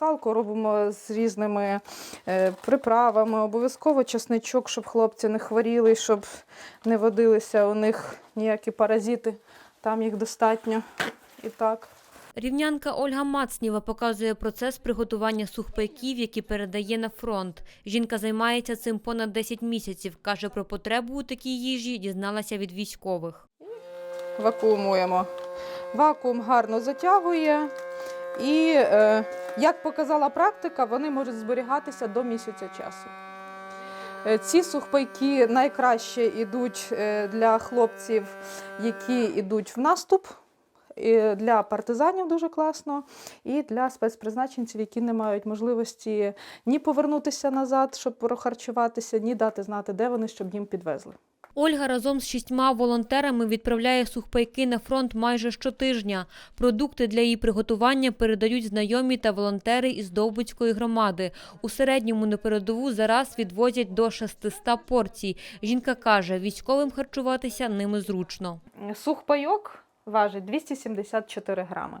Салку робимо з різними е, приправами. Обов'язково чесничок, щоб хлопці не хворіли, щоб не водилися у них ніякі паразити. Там їх достатньо. І так. Рівнянка Ольга Мацніва показує процес приготування сухпайків, які передає на фронт. Жінка займається цим понад 10 місяців. Каже, про потребу у такій їжі дізналася від військових. Вакуумуємо. Вакуум гарно затягує. І, е, як показала практика, вони можуть зберігатися до місяця часу. Е, Ці сухпайки найкраще йдуть е, для хлопців, які йдуть в наступ. І для партизанів дуже класно, і для спецпризначенців, які не мають можливості ні повернутися назад, щоб прохарчуватися, ні дати знати, де вони, щоб їм підвезли. Ольга разом з шістьма волонтерами відправляє сухпайки на фронт майже щотижня. Продукти для її приготування передають знайомі та волонтери із Довбицької громади. У середньому на передову зараз відвозять до 600 порцій. Жінка каже, військовим харчуватися ними зручно. Сухпайок важить 274 грами.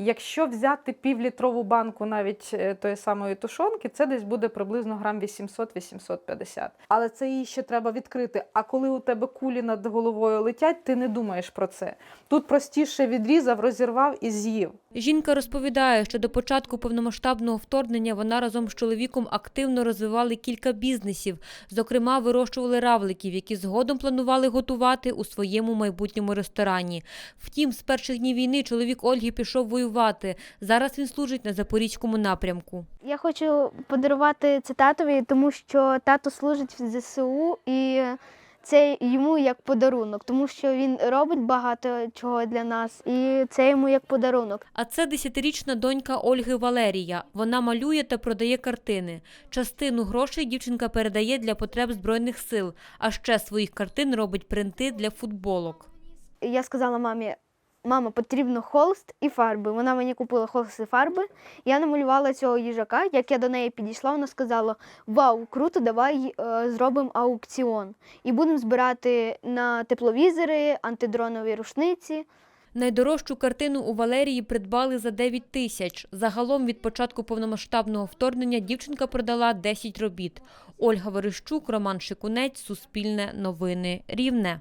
Якщо взяти півлітрову банку навіть е, тої самої тушонки, це десь буде приблизно грам 800-850. Але це її ще треба відкрити. А коли у тебе кулі над головою летять, ти не думаєш про це. Тут простіше відрізав, розірвав і з'їв. Жінка розповідає, що до початку повномасштабного вторгнення вона разом з чоловіком активно розвивали кілька бізнесів. Зокрема, вирощували равликів, які згодом планували готувати у своєму майбутньому ресторані. Втім, з перших днів війни чоловік Ольги пішов воювати. Зараз він служить на запорізькому напрямку. Я хочу подарувати це татові, тому що тато служить в ЗСУ і це йому як подарунок, тому що він робить багато чого для нас, і це йому як подарунок. А це десятирічна донька Ольги Валерія. Вона малює та продає картини. Частину грошей дівчинка передає для потреб збройних сил, а ще своїх картин робить принти для футболок. Я сказала мамі: мама, потрібно холст і фарби. Вона мені купила холст і фарби. Я намалювала цього їжака. Як я до неї підійшла, вона сказала: Вау, круто, давай е, зробимо аукціон. І будемо збирати на тепловізори, антидронові рушниці. Найдорожчу картину у Валерії придбали за 9 тисяч. Загалом від початку повномасштабного вторгнення дівчинка продала 10 робіт. Ольга Верещук, Роман Шикунець, Суспільне новини, Рівне.